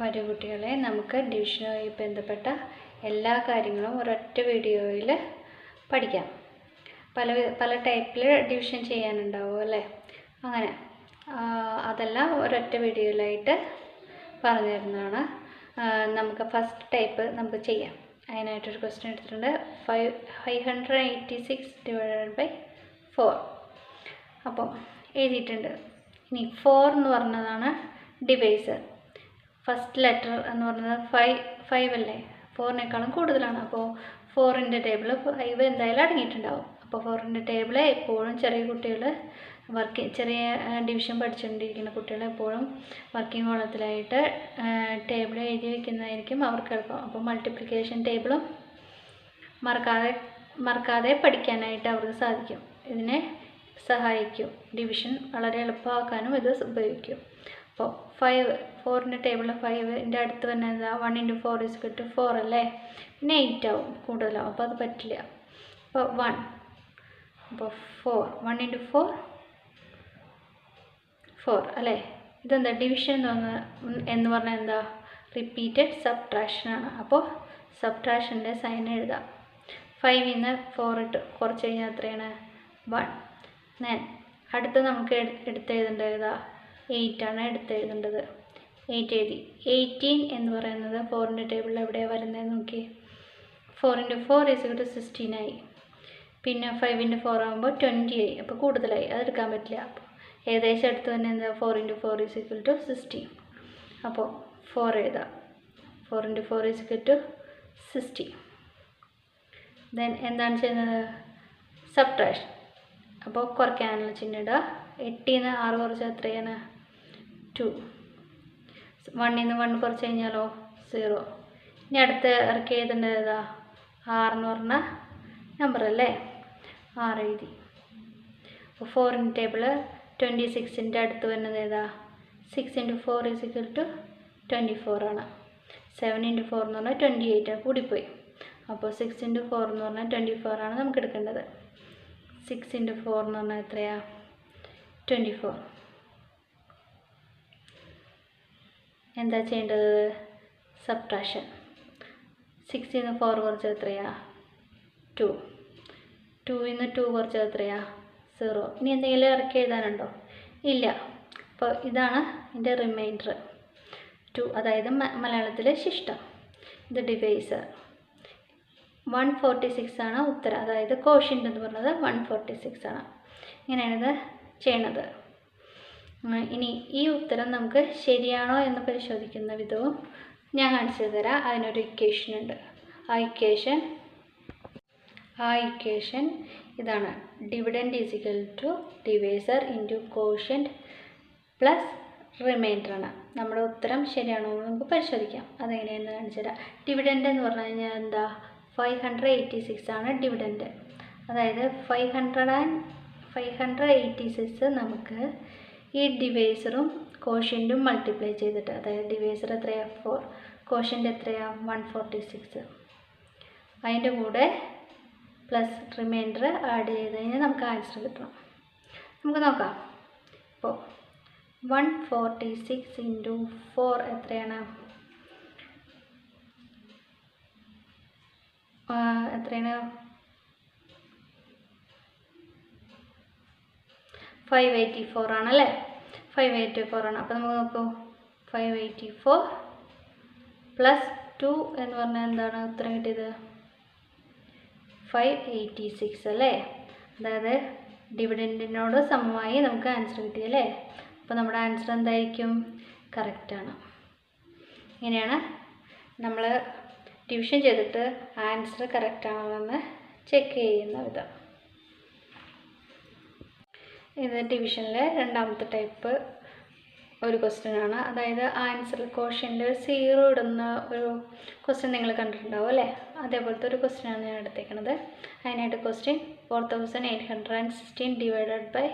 വരൂ കുട്ടികളെ നമുക്ക് ഡിവിഷനുമായി ബന്ധപ്പെട്ട എല്ലാ കാര്യങ്ങളും ഒരൊറ്റ വീഡിയോയിൽ പഠിക്കാം. പല പല ടൈപ്പിൽ ഡിവിഷൻ ചെയ്യാനുണ്ടാവും അല്ലേ? അങ്ങനെ. അതെല്ലാം ഒരൊറ്റ വീഡിയോയിലായിട്ട് പറഞ്ഞു തരുന്നതാണ് നമുക്ക് ഫസ്റ്റ് ടൈപ്പ് നമുക്ക് ചെയ്യാം. അതിനായിട്ടൊരു ക്വസ്റ്റ്യൻ എടുത്തിട്ടുണ്ട്. Five five hundred eighty six divided by four അപ്പോൾ എഴുതിയിട്ടുണ്ട്. ഇനി ഫോർ എന്ന് പറഞ്ഞതാണ് ഡിവൈസർ ഫസ്റ്റ് ലെറ്റർ എന്ന് പറയുന്നത് ഫൈവ് ഫൈവ് അല്ലേ? ഫോറിനേക്കാളും കൂടുതലാണ്. അപ്പോൾ ഫോറിന്റെ ടേബിൾ ഫൈവ് എന്തായാലും അടങ്ങിയിട്ടുണ്ടാവും. അപ്പോൾ ഫോറിന്റെ ടേബിൾ എപ്പോഴും ചെറിയ കുട്ടികൾ വർക്കി ചെറിയ ഡിവിഷൻ പഠിച്ചുകൊണ്ടിരിക്കുന്ന കുട്ടികൾ എപ്പോഴും വർക്കിംഗ് കോളത്തിലായിട്ട് ടേബിൾ എഴുതി വയ്ക്കുന്നതായിരിക്കും അവർക്ക് എളുപ്പം. അപ്പോൾ മൾട്ടിപ്ലിക്കേഷൻ ടേബിളും മറക്കാതെ മറക്കാതെ പഠിക്കാനായിട്ട് അവർക്ക് സാധിക്കും. ഇതിനെ സഹായിക്കും. ഡിവിഷൻ വളരെ എളുപ്പമാക്കാനും ഇത് ഉപയോഗിക്കും. അപ്പോൾ ഫൈവ് ഫോറിന്റെ ടേബിൾ ഫൈവിന്റെ അടുത്ത് തന്നെ എന്താ? വൺ ഇന്റു ഫോർ ഇസ് കിട്ടു ഫോർ അല്ലേ? പിന്നെ എയ്റ്റ് ആവും കൂടുതലാവും. അപ്പോൾ അത് പറ്റില്ല. അപ്പോൾ വൺ അപ്പോൾ four one into four four അല്ലേ? ഇതെന്താ? ഡിവിഷൻ എന്ന് പറഞ്ഞാൽ എന്ന് പറഞ്ഞാൽ എന്താ? റിപ്പീറ്റഡ് സബ്ട്രാക്ഷനാണ് അപ്പോൾ സബ്ട്രാക്ഷന്റെ സൈൻ എഴുതാം. ഫൈവിൽ നിന്ന് ഫോർ ഇട്ട് കുറച്ച് കഴിഞ്ഞാൽ എത്രയാണ്? വൺ നെൻ അടുത്ത് നമുക്ക് എടുത്ത് എടുത്തെഴുതേണ്ടത് ഏതാ? എയ്റ്റ് ആണ് എടുത്തെഴുതേണ്ടത്. എയ്റ്റ് എഴുതി. എയ്റ്റീൻ എന്ന് പറയുന്നത് ഫോറിന്റെ ടേബിളിൽ എവിടെയാണ് വരുന്നത് നോക്കി four into four is to sixteen ആയി. പിന്നെ ഫൈവ് ഇന്റു ഫോർ ആകുമ്പോൾ ട്വന്റി ആയി. അപ്പോൾ കൂടുതലായി. അത് എടുക്കാൻ പറ്റില്ല. അപ്പോൾ ഏകദേശം അടുത്ത് തന്നെ എന്താ? Four into four is equal to sixteen അപ്പോൾ ഫോർ എഴുതാം. Four into four is equal to sixty then എന്താണ് ചെയ്യുന്നത്? സബ്ട്രാക്ഷൻ അപ്പോൾ കുറയ്ക്കാനുള്ള ചിഹ്നം ഇടുക എട്ടിൽ നിന്ന് ആറ് കുറച്ച് എത്രയാണ്? ടു വണ്ണിൽ നിന്ന് വൺ കുറച്ച് കഴിഞ്ഞാലോ? സീറോ ഇനി അടുത്ത് ഇറക്കി എഴുതേണ്ടത് ഏതാ? ആറെന്ന് പറഞ്ഞ നമ്പർ അല്ലേ? ആറ് എഴുതി. അപ്പോൾ ഫോറിന്റെ ടേബിൾ ട്വന്റി സിക്സിന്റെ അടുത്ത് വരുന്നത് ഏതാ? Six into four is equal to twenty four ആണ്. സെവൻ ഇന്റു ഫോർ എന്ന് പറഞ്ഞാൽ ട്വന്റി എയ്റ്റ് കൂടിപ്പോയി. അപ്പോൾ സിക്സ് ഇന്റു ഫോർ എന്ന് പറഞ്ഞാൽ ട്വന്റി ഫോർ ആണ് നമുക്ക് എടുക്കേണ്ടത്. സിക്സ് ഇന്റു ഫോർ എന്ന് പറഞ്ഞാൽ എത്രയാണ് ട്വന്റി ഫോർ എന്താ ചെയ്യേണ്ടത്? സബ്ട്രാക്ഷൻ സിക്സിൽ നിന്ന് ഫോർ കുറച്ച് എത്രയാ? ടു ടൂവിൽ നിന്ന് ടു കുറച്ച് എത്രയാ? സീറോ ഇനി എന്തെങ്കിലും ഇറക്കി എഴുതാനുണ്ടോ? ഇല്ല. അപ്പോൾ ഇതാണ് എന്റെ റിമൈൻഡർ ടു അതായത് മലയാളത്തിലെ ശിഷ്ടം. ഇത് ഡിവൈസർ വൺ ഫോർട്ടി സിക്സ് ആണ് ഉത്തരം. അതായത് കോഷ്യന്റ് എന്ന് പറഞ്ഞത് വൺ ഫോർട്ടി സിക്സ് ആണ് ഇങ്ങനെയാണിത് ചെയ്യണത്. ഇനി ഈ ഉത്തരം നമുക്ക് ശരിയാണോ എന്ന് പരിശോധിക്കുന്ന വിധവും ഞാൻ കാണിച്ചു തരാം. അതിനൊരു ഇക്വേഷൻ ഉണ്ട്. ആ ഇക്വേഷൻ ആ ഇക്വേഷൻ ഇതാണ്. Dividend is equal to divisor into quotient plus remainder ആണ്. നമ്മുടെ ഉത്തരം ശരിയാണോ എന്ന് നമുക്ക് പരിശോധിക്കാം. അതെങ്ങനെയാണെന്ന് കാണിച്ചു തരാം. ഡിവിഡൻഡ് എന്ന് പറഞ്ഞു കഴിഞ്ഞാൽ എന്താ? ഫൈവ് ഹൺഡ്രഡ് എയ്റ്റി സിക്സ് ആണ് ഡിവിഡൻഡ് അതായത് five hundred and five hundred eighty six നമുക്ക് ഈ ഡിവൈസറും കോഷ്യന്റും മൾട്ടിപ്ലൈ ചെയ്തിട്ട് അതായത് ഡിവൈസർ എത്രയാണ് ഫോർ കോഷ്യന്റ് എത്രയാണ് വൺ ഫോർട്ടി സിക്സ് അതിന്റെ കൂടെ പ്ലസ് റിമൈൻഡർ ആഡ് ചെയ്ത് കഴിഞ്ഞാൽ നമുക്ക് ആൻസർ കിട്ടണം. നമുക്ക് നോക്കാം. ഇപ്പോൾ one forty six into four എത്രയാണ്? എത്രയാണ്? ഫൈവ് എയ്റ്റി ഫോർ ആണല്ലേ? ഫൈവ് എയ്റ്റി ഫോർ ആണ്. അപ്പോൾ നമുക്ക് നോക്കൂ. Five eighty four plus two എന്ന് പറഞ്ഞാൽ എന്താണ്? ഉത്തരം കിട്ടിയത്? ഫൈവ് എയ്റ്റി സിക്സ് അല്ലേ? അതായത് ഡിവിഡന്റിനോട് സമമായി നമുക്ക് ആൻസർ കിട്ടിയല്ലേ അപ്പോൾ നമ്മുടെ ആൻസർ എന്തായിരിക്കും? കറക്റ്റാണ് ഇങ്ങനെയാണ് നമ്മൾ ഡിവിഷൻ ചെയ്തിട്ട് ആൻസർ കറക്റ്റാണോ എന്ന് ചെക്ക് ചെയ്യുന്ന വിധം. ഇത് ഡിവിഷനിലെ രണ്ടാമത്തെ ടൈപ്പ് ഒരു ക്വസ്റ്റ്യൻ ആണ്. അതായത് ആൻസർ ഒരു സീറോ ഇടുന്ന ഒരു ക്വസ്റ്റ്യൻ നിങ്ങൾ കണ്ടിട്ടുണ്ടാവും അല്ലേ? അതേപോലത്തെ ഒരു ക്വസ്റ്റ്യൻ ആണ് ഞാൻ എടുത്തേക്കണത്. അതിനായിട്ട് question four thousand eight hundred and sixteen divided by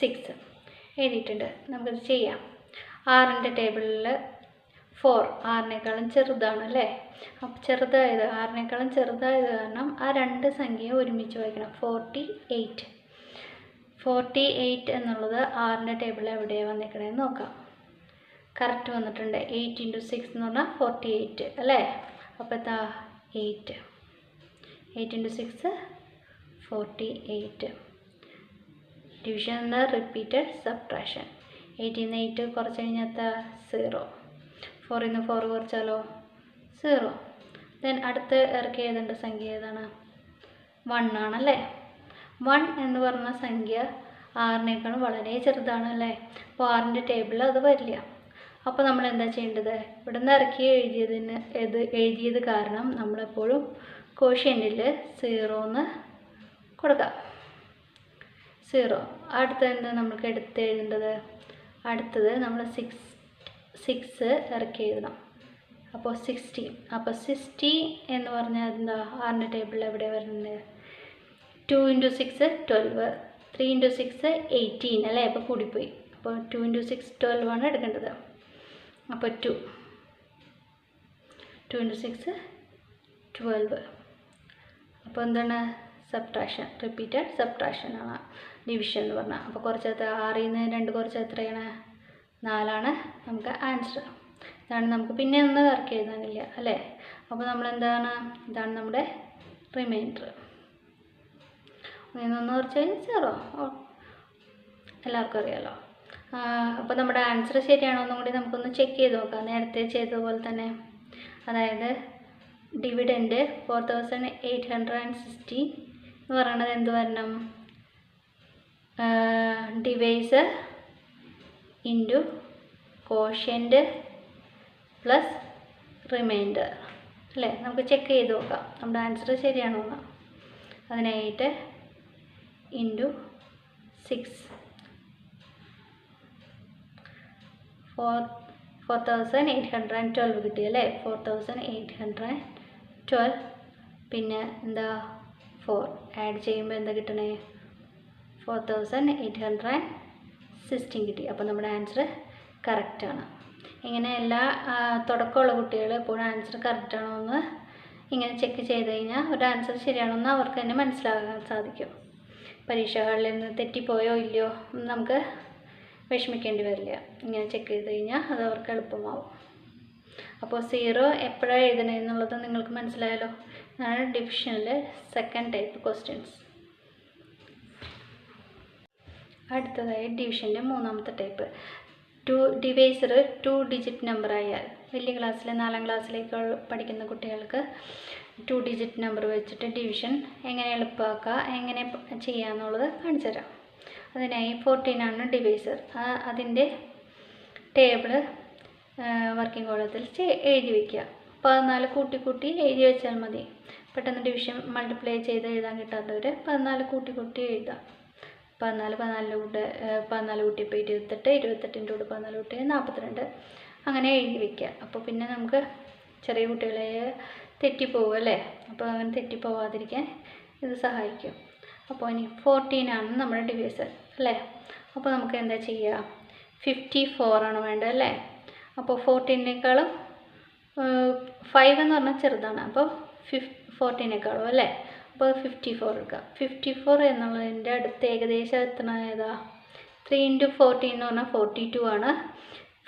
six എഴുതിയിട്ടുണ്ട്. നമുക്കത് ചെയ്യാം. ആറിന്റെ ടേബിളിൽ ഫോർ ആറിനേക്കാളും ചെറുതാണ് അല്ലേ? അപ്പം ചെറുതായത് ആറിനേക്കാളും ചെറുതായത് കാരണം ആ രണ്ട് സംഖ്യയും ഒരുമിച്ച് വായിക്കണം. ഫോർട്ടി എയ്റ്റ് ഫോർട്ടി എയ്റ്റ് എന്നുള്ളത് ആറിന്റെ ടേബിളിൽ എവിടെയാണ് വന്നിരിക്കണതെന്ന് നോക്കാം. കറക്റ്റ് വന്നിട്ടുണ്ട്. എയ്റ്റ് ഇന്റു സിക്സ് എന്ന് പറഞ്ഞാൽ ഫോർട്ടി എയ്റ്റ് അല്ലേ? അപ്പോൾ എന്താ eight eight into six forty eight division എന്ന റിപ്പീറ്റഡ് സബ്ട്രാക്ഷൻ എയ്റ്റിൽ നിന്ന് എയ്റ്റ് കുറച്ച് കഴിഞ്ഞാൽ സീറോ ഫോറിൽ നിന്ന് ഫോർ കുറച്ചാലോ? സീറോ ദെൻ അടുത്ത് ഇറക്കി ഏതുണ്ട് സംഖ്യ ഏതാണ്? വൺ ആണല്ലേ? വൺ എന്ന് പറഞ്ഞ സംഖ്യ ആറിനേക്കാളും വളരെ ചെറുതാണ് അല്ലേ? അപ്പോൾ ആറിന്റെ ടേബിളിൽ അത് വരില്ല. അപ്പോൾ നമ്മൾ എന്താ ചെയ്യേണ്ടത്? ഇവിടെ നിന്ന് ഇറക്കി എഴുതിയതിന് ഇത് എഴുതിയത് കാരണം നമ്മളെപ്പോഴും കോഷ്യന്റിൽ സീറോന്ന് കൊടുക്കാം. സീറോ അടുത്ത എന്താ നമുക്ക് എടുത്ത് എഴുതേണ്ടത്? അടുത്തത് നമ്മൾ സിക്സ് സിക്സ് ഇറക്കി എഴുതണം. അപ്പോൾ സിക്സ്റ്റി അപ്പോൾ സിക്സ്റ്റി എന്ന് പറഞ്ഞാൽ എന്താ? ആറിന്റെ ടേബിളിൽ എവിടെ വരുന്നത്? Two into six twelve three into six eighteen അല്ലേ? അപ്പോൾ കൂടിപ്പോയി. അപ്പോൾ ടു ഇന്റു സിക്സ് ട്വൽവ് ആണ് എടുക്കേണ്ടത്. അപ്പോൾ two two into six twelve അപ്പോൾ എന്താണ്? സബ്ട്രാക്ഷൻ റിപ്പീറ്റഡ് സബ്ട്രാക്ഷൻ ആണ്. ഡിവിഷൻ എന്ന് പറഞ്ഞാൽ അപ്പോൾ കുറച്ച് എത്ര? ആറിൽ നിന്ന് രണ്ട് കുറച്ച് എത്രയാണ് നാലാണ് നമുക്ക് ആൻസർ ഇതാണ് നമുക്ക് പിന്നെ ഒന്ന് വർക്ക് എഴുതാനില്ല അല്ലേ? അപ്പോൾ നമ്മൾ എന്താണ് ഇതാണ് നമ്മുടെ റിമൈൻഡർ ഒന്നൊന്ന് കുറച്ച് കഴിഞ്ഞാൽ സീറോ. എല്ലാവർക്കും അറിയാമല്ലോ അപ്പോൾ നമ്മുടെ ആൻസർ ശരിയാണോ എന്നും കൂടി നമുക്കൊന്ന് ചെക്ക് ചെയ്ത് നോക്കാം. നേരത്തെ ചെയ്തതുപോലെ തന്നെ. അതായത് dividend four thousand eight hundred and sixty എന്ന് പറയണത് എന്ത് വരണം? Divisor into quotient plus remainder അല്ലേ? നമുക്ക് ചെക്ക് ചെയ്ത് നോക്കാം. നമ്മുടെ ആൻസർ ശരിയാണോ എന്ന്. അതിനായിട്ട് ഹൺഡ്രഡ് ആൻഡ് ട്വൽവ് കിട്ടി അല്ലേ? Four thousand eight hundred twelve പിന്നെ എന്താ? ഫോർ ആഡ് ചെയ്യുമ്പോൾ എന്താ കിട്ടണേ? Four thousand eight hundred sixteen കിട്ടി. അപ്പോൾ നമ്മുടെ ആൻസർ കറക്റ്റാണ് ഇങ്ങനെ എല്ലാ തുടക്കമുള്ള കുട്ടികൾ എപ്പോഴും ആൻസർ കറക്റ്റാണോ എന്ന് ഇങ്ങനെ ചെക്ക് ചെയ്ത് കഴിഞ്ഞാൽ ഒരു ആൻസർ ശരിയാണോ എന്ന് അവർക്ക് തന്നെ മനസ്സിലാക്കാൻ സാധിക്കും. പരീക്ഷകളിൽ നിന്ന് തെറ്റിപ്പോയോ ഇല്ലയോ നമുക്ക് വിഷമിക്കേണ്ടി വരില്ല. ഇങ്ങനെ ചെക്ക് ചെയ്ത് കഴിഞ്ഞാൽ അത് അവർക്ക് എളുപ്പമാവും. അപ്പോൾ സീറോ എപ്പോഴാണ് എഴുതണേ എന്നുള്ളത് നിങ്ങൾക്ക് മനസ്സിലായല്ലോ. ഇതാണ് ഡിവിഷനിലെ സെക്കൻഡ് ടൈപ്പ് ക്വസ്റ്റ്യൻസ് അടുത്തതായി ഡിവിഷന്റെ മൂന്നാമത്തെ type two divisor two digit number ആയാൽ വലിയ ക്ലാസ്സിലെ നാലാം ക്ലാസ്സിലേക്ക് പഠിക്കുന്ന കുട്ടികൾക്ക് ടു ഡിജിറ്റ് നമ്പർ വെച്ചിട്ട് ഡിവിഷൻ എങ്ങനെ എളുപ്പമാക്കുക എങ്ങനെ ചെയ്യാമെന്നുള്ളത് കാണിച്ചു തരാം. അതിനായി ഫോർട്ടീനാണ് ഡിവൈസർ അതിന്റെ ടേബിൾ വർക്കിംഗ് കോളത്തിൽ എഴുതി വയ്ക്കുക പതിനാല് കൂട്ടി കൂട്ടി എഴുതി വെച്ചാൽ മതി. പെട്ടെന്ന് ഡിവിഷൻ മൾട്ടിപ്ലൈ ചെയ്ത് എഴുതാൻ കിട്ടാത്തവർ പതിനാല് കൂട്ടി കൂട്ടി എഴുതാം. പതിനാല് പതിനാലിന്റെ കൂടെ പതിനാല് കൂട്ടി ഇപ്പോൾ ഇരുപത്തെട്ട് ഇരുപത്തെട്ടിന്റെ കൂടെ പതിനാല് കൂട്ടി നാൽപ്പത്തിരണ്ട്. അങ്ങനെ എഴുതി വയ്ക്കുക അപ്പോൾ പിന്നെ നമുക്ക് ചെറിയ കുട്ടികളെ തെറ്റിപ്പോവും അല്ലേ? അപ്പോൾ അങ്ങനെ തെറ്റിപ്പോവാതിരിക്കാൻ ഇത് സഹായിക്കും. അപ്പോൾ ഇനി ഫോർട്ടീനാണ് നമ്മുടെ ഡിവൈസർ അല്ലേ? അപ്പോൾ നമുക്ക് എന്താ ചെയ്യുക? ഫിഫ്റ്റി ആണ് വേണ്ടത് അല്ലേ? അപ്പോൾ ഫോർട്ടീനേക്കാളും ഫൈവ് എന്ന് പറഞ്ഞാൽ ചെറുതാണ്. അപ്പോൾ ഫിഫ് ഫോർട്ടീനേക്കാളും അല്ലേ? അപ്പോൾ ഫിഫ്റ്റി ഫോർ എടുക്കുക. ഫിഫ്റ്റി ഫോർ എന്നുള്ളതിന്റെ അടുത്ത് ഏകദേശം എത്ര ഏതാ? ത്രീ ഇന്റു ഫോർട്ടീൻ എന്ന് പറഞ്ഞാൽ ഫോർട്ടി ടു ആണ്.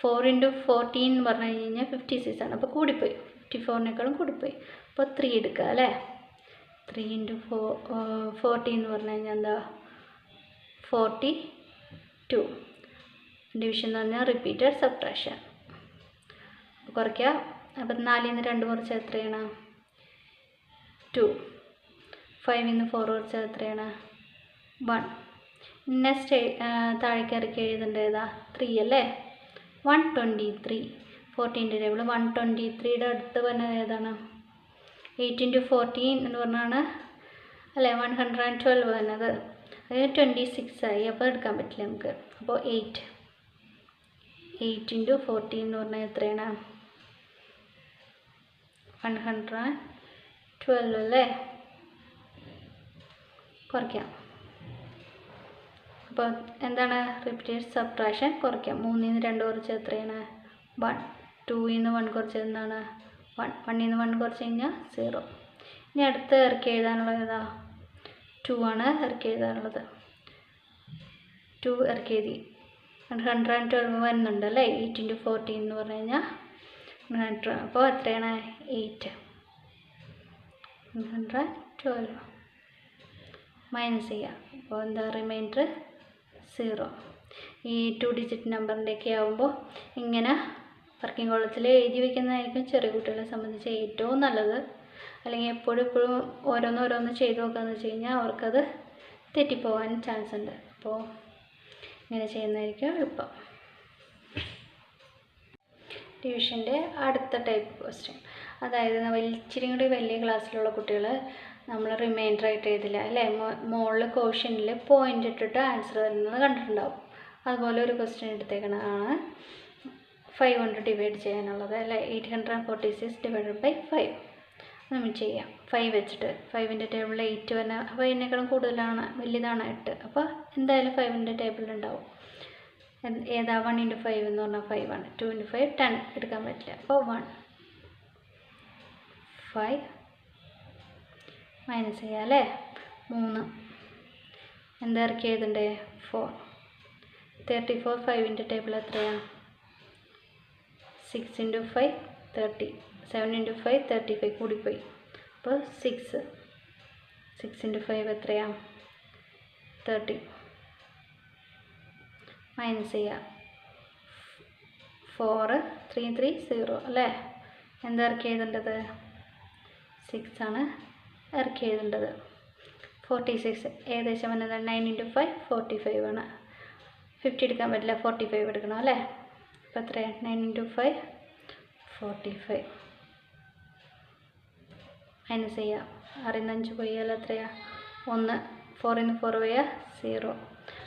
ഫോർ ഇന്റു ഫോർട്ടീൻ എന്ന് പറഞ്ഞു കഴിഞ്ഞാൽ ഫിഫ്റ്റി സിക്സ് ആണ്. അപ്പോൾ കൂടിപ്പോയി. ഫിഫ്റ്റി ഫോറിനേക്കാളും കൂടിപ്പോയി അപ്പോൾ ത്രീ എടുക്കുക അല്ലേ? ത്രീ ഇന്റു ഫോ ഫോർട്ടി എന്ന് പറഞ്ഞു കഴിഞ്ഞാൽ എന്താ? ഫോർട്ടി ടു ഡിവിഷൻ എന്ന് പറഞ്ഞാൽ റിപ്പീറ്റഡ് സബ്ട്രാക്ഷൻ കുറയ്ക്കുക. അപ്പം നാലിൽ നിന്ന് രണ്ട് കുറച്ച് എത്രയാണ്? ടു ഫൈവിൽ നിന്ന് ഫോർ കുറച്ച് എത്രയാണ്? വൺ നെക്സ്റ്റ് താഴേക്ക് ഇറക്കി എഴുതേണ്ടത് ഏതാ? ത്രീ അല്ലേ? വൺ ട്വന്റി ത്രീ ഫോർട്ടീന്റെ ടേബിൾ വൺ ട്വന്റി ത്രീയുടെ അടുത്ത് വരുന്നത് ഏതാണ്? എയ്റ്റ് ഇന്റു ഫോർട്ടീൻ എന്ന് പറഞ്ഞാണ് അല്ലേ? വൺ ഹൺഡ്രഡ് ആൻഡ് ട്വൽവ് വരുന്നത് അത് ട്വന്റി സിക്സ് ആയി. അപ്പോൾ എടുക്കാൻ പറ്റില്ല നമുക്ക്. അപ്പോൾ എയ്റ്റ് എയ്റ്റ് ഇന്റു ഫോർട്ടീൻ എന്ന് പറഞ്ഞാൽ എത്രയാണ്? വൺ ഹൺഡ്രഡ് ആൻഡ് ട്വൽവ് അല്ലേ? കുറയ്ക്കാം. അപ്പോൾ എന്താണ്? റിപ്പീറ്റഡ് സബ്ട്രാക്ഷൻ കുറയ്ക്കാം. മൂന്നിൽ നിന്ന് രണ്ട് കുറച്ച് എത്രയാണ്? വൺ ടൂയിൽ നിന്ന് വൺ കുറച്ച് എന്താണ് വൺ വണ്ണിൽ നിന്ന് വൺ കുറച്ച് കഴിഞ്ഞാൽ സീറോ ഇനി അടുത്ത് ഇറക്കി എഴുതാനുള്ളത് ഏതാ? ടു ആണ് ഇറക്കി എഴുതാനുള്ളത്. ടു ഇറക്കി എഴുതി. ഹൺഡ്രഡ് ആൻഡ് ട്വൽവ് വരുന്നുണ്ട് അല്ലേ? എയ്റ്റ് ഇന്റു ഫോർട്ടീൻ എന്ന് പറഞ്ഞു കഴിഞ്ഞാൽ ഹൺഡ്രഡ് അപ്പോൾ എത്രയാണ്? എയ്റ്റ് ഹൺഡ്രഡ് ട്വൽവ് മൈനസ് ചെയ്യുക അപ്പോൾ എന്താ റിമൈൻഡർ സീറോ ഈ ടു ഡിജിറ്റ് നമ്പറിന്റെയൊക്കെ ആകുമ്പോൾ ഇങ്ങനെ വർക്കിംഗ് കോളത്തിൽ എഴുതി വയ്ക്കുന്നതായിരിക്കും ചെറിയ കുട്ടികളെ സംബന്ധിച്ച് ഏറ്റവും നല്ലത്. അല്ലെങ്കിൽ എപ്പോഴും എപ്പോഴും ഓരോന്ന് ഓരോന്ന് ചെയ്ത് നോക്കുകയെന്ന് വെച്ച് കഴിഞ്ഞാൽ അവർക്കത് തെറ്റിപ്പോകാൻ ചാൻസ് ഉണ്ട്. അപ്പോൾ ഇങ്ങനെ ചെയ്യുന്നതായിരിക്കും എളുപ്പം. ട്യൂഷന്റെ അടുത്ത ടൈപ്പ് ക്വസ്റ്റ്യൻ അതായത് ഇച്ചിരി കൂടി വലിയ ക്ലാസ്സിലുള്ള കുട്ടികൾ നമ്മൾ റിമൈൻഡർ ആയിട്ട് എഴുതില്ല. അല്ലേ? മുകളിൽ ക്വസ്റ്റ്യനിൽ പോയിന്റ് ഇട്ടിട്ട് ആൻസർ തരുന്നത് കണ്ടിട്ടുണ്ടാവും. അതുപോലെ ഒരു ക്വസ്റ്റ്യൻ എടുത്തേക്കണതാണ്. ഫൈവ് കൊണ്ട് ഡിവൈഡ് ചെയ്യാനുള്ളത് അല്ലെ? Eight hundred and forty six divided by five നമ്മൾ ചെയ്യാം. ഫൈവ് വെച്ചിട്ട്. ഫൈവിന്റെ ടേബിളിൽ എയ്റ്റ് വരെ ഫൈവിനേക്കാളും കൂടുതലാണ് വലിയതാണ് എട്ട്. അപ്പോൾ എന്തായാലും ഫൈവിന്റെ ടേബിളിൽ എന്ത്- ഏതാ? വൺ ഇന്റു ഫൈവ് എന്ന് പറഞ്ഞാൽ ഫൈവ് ആണ്. ടു ഇന്റു ഫൈവ് ടെൻ എടുക്കാൻ പറ്റില്ല. അപ്പോൾ വൺ ഫൈവ് മൈനസ് ചെയ്യാം അല്ലേ? മൂന്ന്. എന്താ ഇറക്കി എഴുതണ്ടേ ഫോർ തേർട്ടി ഫോർ ഫൈവിന്റെ ടേബിൾ എത്രയാണ് six into five thirty. Seven into five thirty five കൂടിപ്പോയി. അപ്പോൾ സിക്സ്. സിക്സ് ഇന്റു ഫൈവ് എത്രയാണ് തേർട്ടി. മൈനസ് ചെയ്യുക. ഫോറ്. Three three zero. അല്ലേ? എന്താ ഇറക്കി എഴുതേണ്ടത്? സിക്സ് ആണ് ഇറക്കി എഴുതേണ്ടത്. Forty six. ഏകദേശം വന്നത് nine into five forty five ആണ്. ഫിഫ്റ്റി എടുക്കാൻ പറ്റില്ല ഫോർട്ടി ഫൈവ് എടുക്കണം അല്ലേ? അപ്പോൾ എത്രയാണ് nine into five forty five minus ചെയ്യാം. ആറിൽ നിന്ന് അഞ്ച് പോയാൽ എത്രയാ? ഒന്ന്. ഫോറിൽ നിന്ന് ഫോർ പോയാൽ സീറോ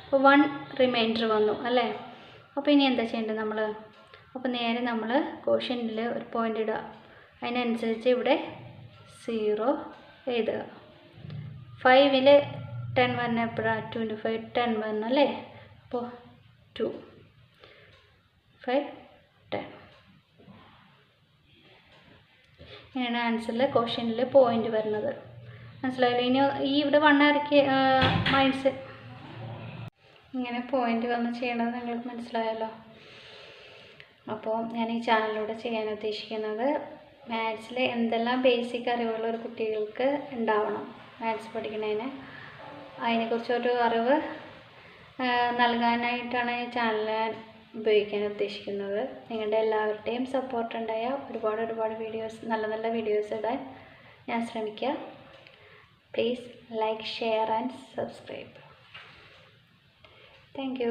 അപ്പോൾ വൺ റിമൈൻഡർ വന്നു അല്ലേ? അപ്പോൾ ഇനി എന്താ ചെയ്യേണ്ടത് നമ്മൾ അപ്പോൾ നേരെ നമ്മൾ കോഷ്യനിൽ ഒരു പോയിന്റ് ഇടുക. അതിനനുസരിച്ച് ഇവിടെ സീറോ എഴുതുക. ഫൈവിൽ ടെൻ വരണ എപ്പോഴാണ് ടു ഇന്റു ഫൈവ് ടെൻ വന്നല്ലേ അപ്പോൾ ടു ഫൈവ് ടെൻ ഇങ്ങനെയാണ് ആൻസറിൽ ക്വസ്റ്റ്യനിൽ പോയിന്റ് വരുന്നത്. മനസ്സിലായില്ലേ? ഇനി ഈ ഇവിടെ വണ്ണ ഇറക്കിയ മൈൻസ് ഇങ്ങനെ പോയിന്റ് വന്ന് ചെയ്യണത് നിങ്ങൾക്ക് മനസ്സിലായല്ലോ? അപ്പോൾ ഞാൻ ഈ ചാനലിലൂടെ ചെയ്യാൻ ഉദ്ദേശിക്കുന്നത് മാത്സിൽ എന്തെല്ലാം ബേസിക് അറിവുകൾ ഒരു കുട്ടികൾക്ക് ഉണ്ടാവണം മാത്സ് പഠിക്കുന്നതിന്? അതിനെക്കുറിച്ചൊരു അറിവ് നൽകാനായിട്ടാണ് ഈ ചാനൽ ഉപയോഗിക്കാൻ ഉദ്ദേശിക്കുന്നത്. നിങ്ങളുടെ എല്ലാവരുടെയും സപ്പോർട്ട് ഉണ്ടായ ഒരുപാട് ഒരുപാട് വീഡിയോസ് നല്ല നല്ല വീഡിയോസ് ഇടാൻ ഞാൻ ശ്രമിക്കാം please like share and subscribe thank